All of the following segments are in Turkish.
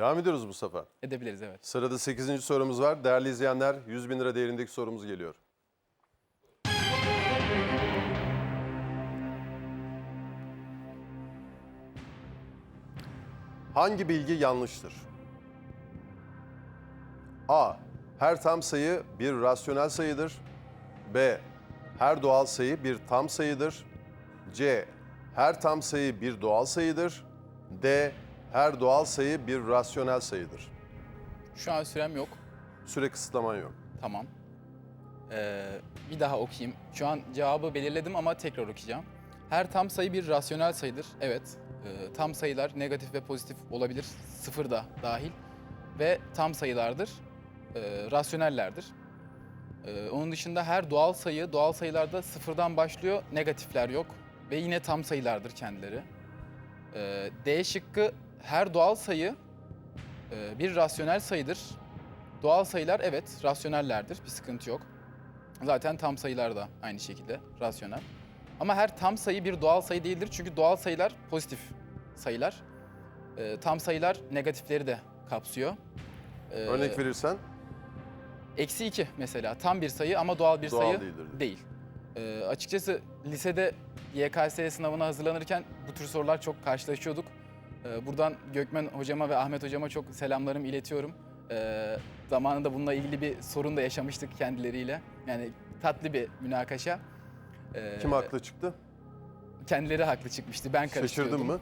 Devam ediyoruz Mustafa. Edebiliriz evet. Sırada 8. sorumuz var. Değerli izleyenler 100 bin lira değerindeki sorumuz geliyor. Hangi bilgi yanlıştır? A. Her tam sayı bir rasyonel sayıdır. B. Her doğal sayı bir tam sayıdır. C. Her tam sayı bir doğal sayıdır. D. Her doğal sayı bir rasyonel sayıdır. Şu an sürem yok. Süre kısıtlaman yok. Tamam. Ee, bir daha okuyayım. Şu an cevabı belirledim ama tekrar okuyacağım. Her tam sayı bir rasyonel sayıdır. Evet. Ee, tam sayılar negatif ve pozitif olabilir. Sıfır da dahil. Ve tam sayılardır. Ee, rasyonellerdir. Ee, onun dışında her doğal sayı, doğal sayılarda sıfırdan başlıyor. Negatifler yok. Ve yine tam sayılardır kendileri. Ee, D şıkkı her doğal sayı e, bir rasyonel sayıdır. Doğal sayılar evet rasyonellerdir. Bir sıkıntı yok. Zaten tam sayılar da aynı şekilde rasyonel. Ama her tam sayı bir doğal sayı değildir. Çünkü doğal sayılar pozitif sayılar. Ee, tam sayılar negatifleri de kapsıyor. Ee, Örnek verirsen Eksi 2 mesela tam bir sayı ama doğal bir Doğal sayı değildir değil. Ee, açıkçası lisede YKS sınavına hazırlanırken bu tür sorular çok karşılaşıyorduk. Ee, buradan Gökmen hocama ve Ahmet hocama çok selamlarımı iletiyorum. Ee, zamanında bununla ilgili bir sorun da yaşamıştık kendileriyle. Yani tatlı bir münakaşa. Ee, kim haklı çıktı? Kendileri haklı çıkmıştı. Ben karıştırıyordum. Şaşırdın mı?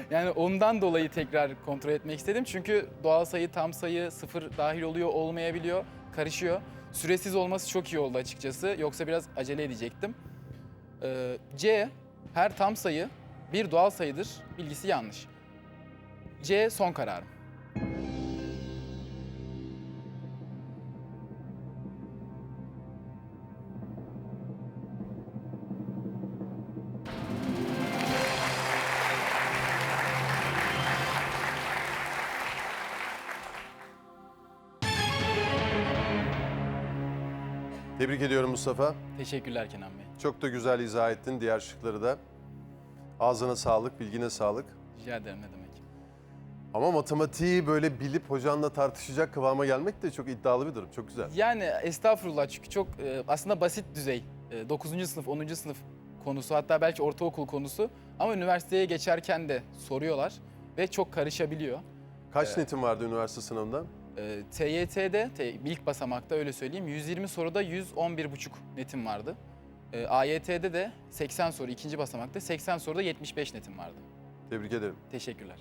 Yani ondan dolayı tekrar kontrol etmek istedim. Çünkü doğal sayı, tam sayı, sıfır dahil oluyor, olmayabiliyor, karışıyor. Süresiz olması çok iyi oldu açıkçası. Yoksa biraz acele edecektim. Ee, C, her tam sayı bir doğal sayıdır. Bilgisi yanlış. C son kararım. Tebrik ediyorum Mustafa. Teşekkürler Kenan Bey. Çok da güzel izah ettin diğer şıkları da. Ağzına sağlık, bilgine sağlık. Rica ederim ne demek. Ama matematiği böyle bilip hocanla tartışacak kıvama gelmek de çok iddialı bir durum. Çok güzel. Yani estağfurullah çünkü çok e, aslında basit düzey. E, 9. sınıf, 10. sınıf konusu hatta belki ortaokul konusu. Ama üniversiteye geçerken de soruyorlar ve çok karışabiliyor. Kaç netin vardı üniversite sınavından? E, TYT'de, te, ilk basamakta öyle söyleyeyim 120 soruda 111,5 netim vardı. E, AYT'de de 80 soru, ikinci basamakta 80 soruda 75 netim vardı. Tebrik ederim. Teşekkürler.